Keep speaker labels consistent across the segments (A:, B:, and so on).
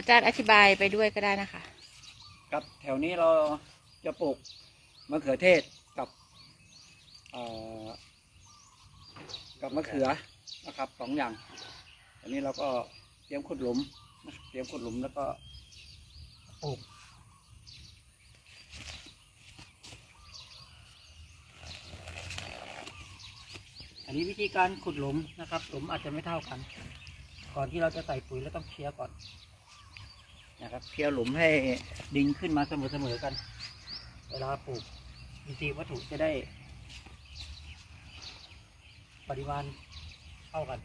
A: อาจารย์อธิบายไปด้วยก็ได้นะคะ
B: ครับแถวนี้เราจะปลูกมะเขือเทศกับเอ่อกับมะเขือนะครับสองอย่าง อันนี้เราก็เตรียมขุดหลุมเตรียมขุดหลุมแล้วก็ปลูกอันนี้วิธีการขุดหลุมนะครับ หลุมอาจจะไม่เท่ากัน ก่อนที่เราจะใส่ปุ๋ยเราต้องเคลียร์ก่อน นะครับเคลียร์หลุมให้ดินขึ้นมาเสมอๆกัน เวลาปลูกอินทรีย์วัตถุจะได้ ปริมาณเท่ากัน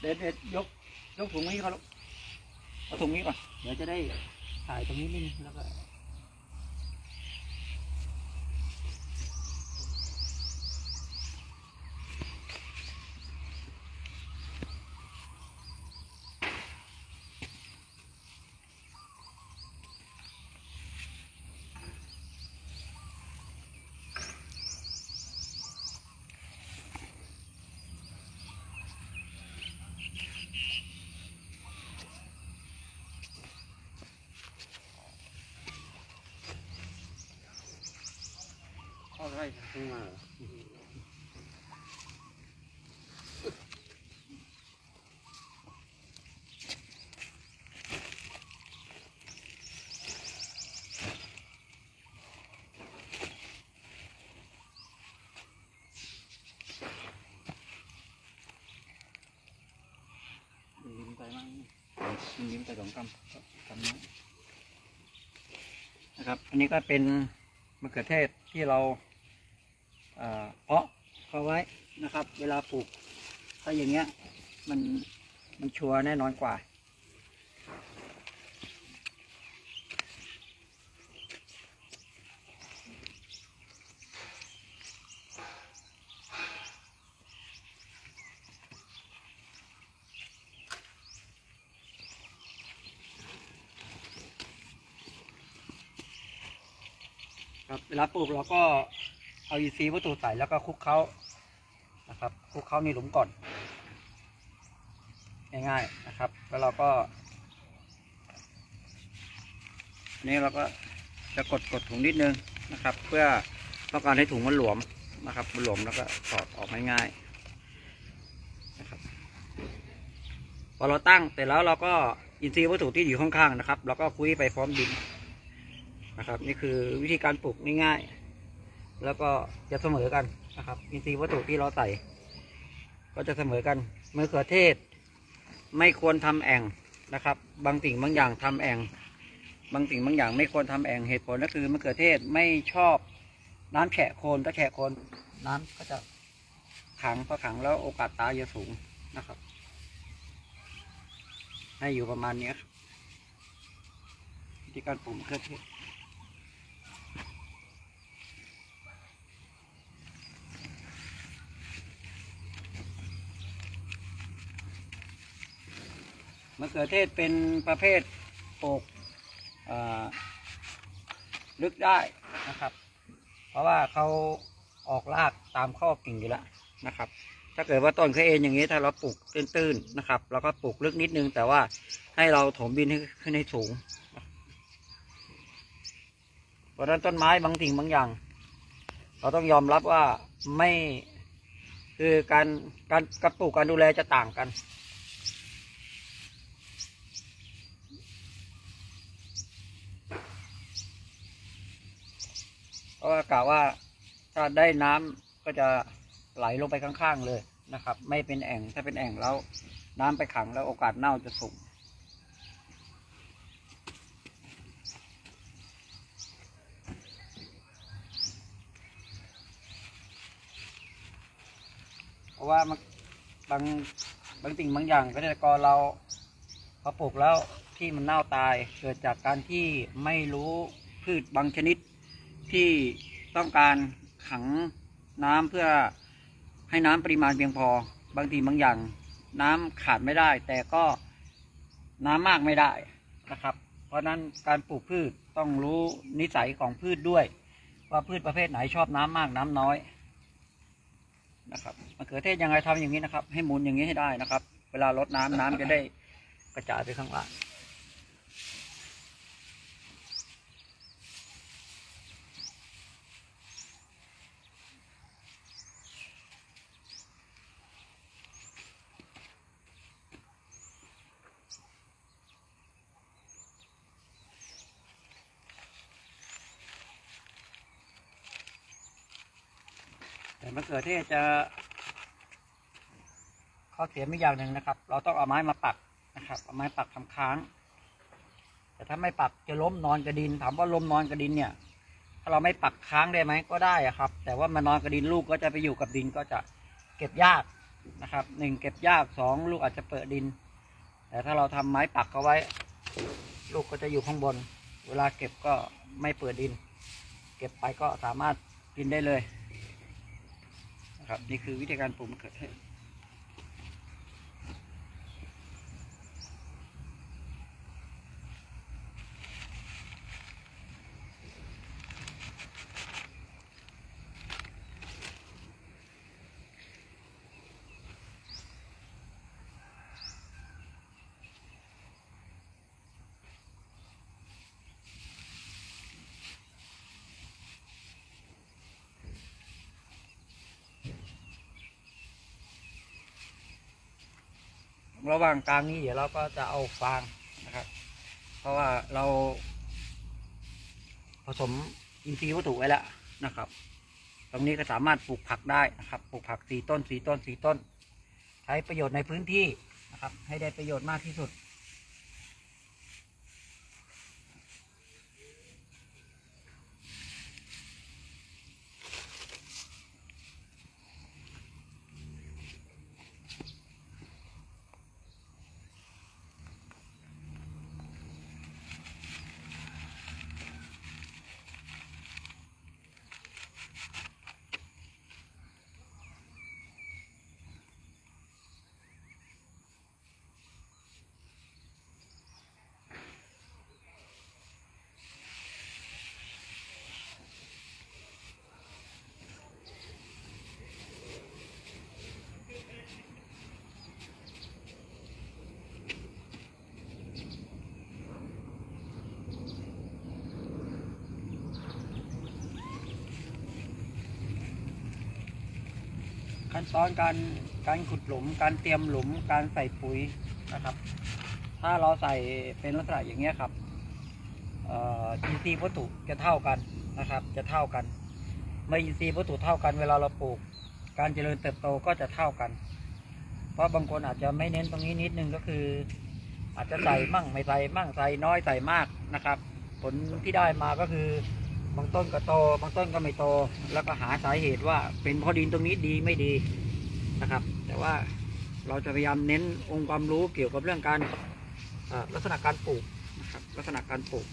B: เด็ดเด็ดยกยกถุงนี้เขาลูกเอาถุงนี้ก่อน เดี๋ยวจะได้ถ่ายตรงนี้นิดนึงแล้วก็
C: เข้าไร
B: ยิ้มไปมั่งยิ้มไปสองกำกำนี้นะครับ อันนี้ก็เป็นมะเขือเทศที่เรา เอ่อเพาะเขาไว้นะครับ เวลาปลูก ถ้าอย่างเงี้ย มันมันชัวร์แน่นอนกว่า ครับเวลาปลูกเราก็ เอาอีซีวัตถุใส่แล้วก็คลุกเคล้านะครับคลุกเคล้าในหลุมก่อน ง่ายๆนะครับ แล้วเราก็นนี้เราก็จะกดกดถุงนิดนึงนะครับ เพื่อต้องการให้ถุงมันหลวมนะครับมันหลวมแล้วก็ถอดออกง่ายๆนะครับพอเราตั้งเสร็จแล้วเราก็อินทรีย์วัตถุที่อยู่ข้างๆนะครับ เราก็คุยไปพร้อมดินนะครับ นี่คือวิธีการปลูกง่ายๆ แล้วก็จะเสมอกันนะครับ อินทรีย์วัตถุที่เราใส่ ก็จะเสมอกันมะเขือเทศ ไม่ควรทำแอ่งนะครับ บางสิ่งบางอย่างทำแอ่งบางสิ่งบางอย่างไม่ควรทำแอ่งเหตุผลก็คือมะเขือเทศไม่ชอบน้ำแฉะโคนถ้าแฉะโคนน้ำก็จะขังพอขังแล้วโอกาสตายจะสูงนะครับ ให้อยู่ประมาณเนี้ยครับวิธีการปลูกมะเขือเทศ มะเขือเทศเป็นประเภทปลูกลึกได้นะครับ เพราะว่าเขาออกรากตามข้อกิ่งอยู่แล้วนะครับ ถ้าเกิดว่าต้นเขาเองอย่างนี้ถ้าเราปลูกตื้นๆนะครับเราก็ปลูกลึกนิดนึง แต่ว่าให้เราถมดินให้ขึ้นให้สูงเพราะฉะนั้นต้นไม้บางสิ่งบางอย่าง เราต้องยอมรับว่าไม่คือการการการปลูกการดูแลจะต่างกัน เพราะว่ากะว่าถ้าได้น้ำก็จะไหลลงไปข้างๆเลยนะครับ ไม่เป็นแอ่งถ้าเป็นแอ่งแล้ว น้ำไปขังแล้วโอกาสเน่าจะสูงเพราะว่ามันบางบางสิ่งบางอย่างเกษตรกรเราพอปลูกแล้วที่มันเน่าตายเกิดจากการที่ไม่รู้พืชบางชนิด ที่ต้องการขังน้ำเพื่อให้น้ำปริมาณเพียงพอ บางทีบางอย่าง น้ำขาดไม่ได้ แต่ก็น้ำมากไม่ได้นะครับ เพราะฉะนั้นการปลูกพืชต้องรู้นิสัยของพืชด้วย ว่าพืชประเภทไหนชอบน้ำมากน้ำน้อยนะครับมะเขือเทศยังไงทำอย่างนี้นะครับ ให้หมุนอย่างนี้ให้ได้นะครับ เวลาลดน้ำน้ำจะได้กระจายไปข้างล่าง มะเขือเทศจะข้อเสียมีอย่างหนึ่งนะครับ เราต้องเอาไม้มาปักนะครับเอาไม้ปักทำค้าง แต่ถ้าไม่ปักจะล้มนอนกระดิน ถามว่าล้มนอนกระดินเนี่ย ถ้าเราไม่ปักค้างได้ไหมก็ได้อะครับ แต่ว่ามันนอนกระดินลูกก็จะไปอยู่กับดินก็จะเก็บยากนะครับหนึ่งเก็บยากสองลูกอาจจะเปิดดิน แต่ถ้าเราทำไม้ปักเอาไว้ ลูกก็จะอยู่ข้างบน เวลาเก็บก็ไม่เปิดดิน เก็บไปก็สามารถกินได้เลย นะครับ นี่คือวิธีการปลูกมะเขือเทศ ระหว่างกลางนี้เดี๋ยวเราก็จะเอาฟางนะครับ เพราะว่าเรา ผสมอินทรีย์วัตถุไว้แล้วนะครับ ตรงนี้ก็สามารถปลูกผักได้นะครับปลูกผักสี่ต้นสี่ต้นสี่ต้น ใช้ประโยชน์ในพื้นที่นะครับ ให้ได้ประโยชน์มากที่สุด ขั้นตอนการการขุดหลุม การเตรียมหลุม การใส่ปุ๋ยนะครับ ถ้าเราใส่เป็นลักษณะอย่างเงี้ยครับอินทรีย์วัตถุจะเท่ากันนะครับ จะเท่ากัน เมื่ออินทรีย์วัตถุเท่ากันเวลาเราปลูก การเจริญเติบโตก็จะเท่ากัน เพราะบางคนอาจจะไม่เน้นตรงนี้นิดนึงก็คือ อาจจะใส่มั่งไม่ใส่มั่งใส่น้อยใส่มากนะครับ ผลที่ได้มาก็คือ บางต้นก็โตบางต้นก็ไม่โต แล้วก็หาสาเหตุว่าเป็นเพราะดินตรงนี้ดีไม่ดีนะครับ แต่ว่าเราจะพยายามเน้นองค์ความรู้เกี่ยวกับเรื่องการลักษณะการปลูกนะครับลักษณะการปลูก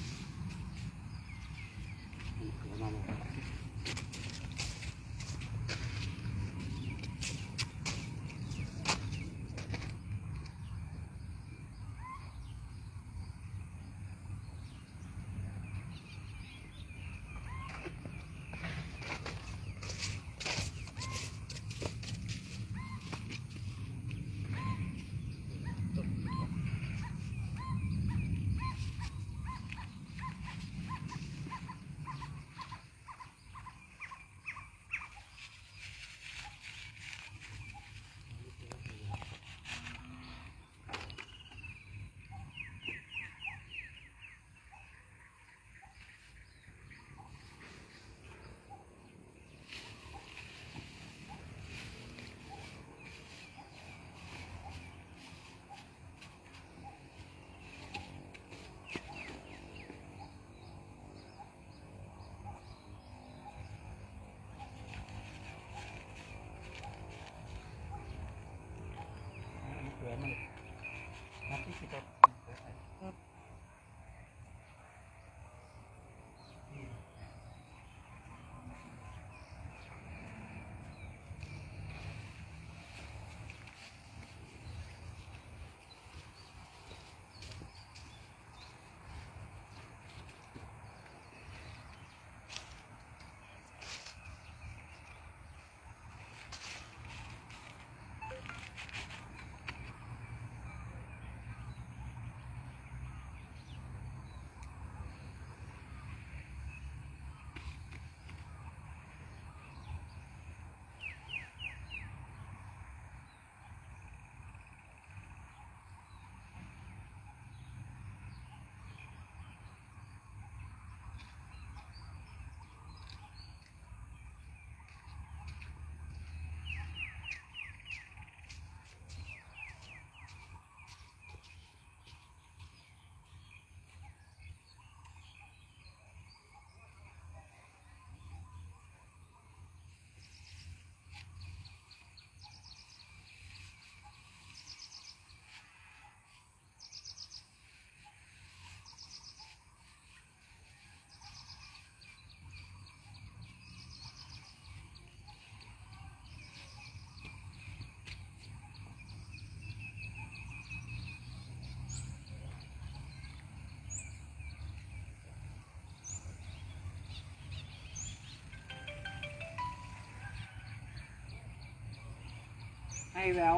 B: แหวว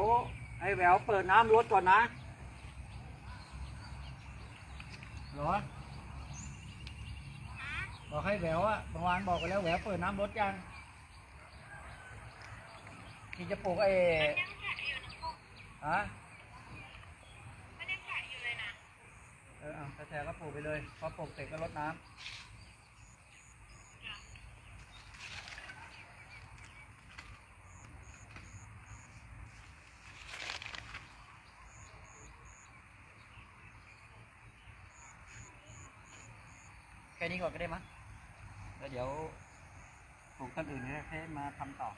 B: ไอ้แหววเปิดน้ำรถก่อนนะเหรอบอกให้แหววอะเมื่อวานบอกไปแล้วแหววเปิดน้ำรถยังที่จะปลูกไอ้ฮะเออเอาแท้ๆก็ปลูกไปเลย พอปลูกเสร็จก็รดน้ำ นี้ก่อนก็ได้มั้งแล้วเดี๋ยวปลูกต้นอื่นให้มาทำต่อ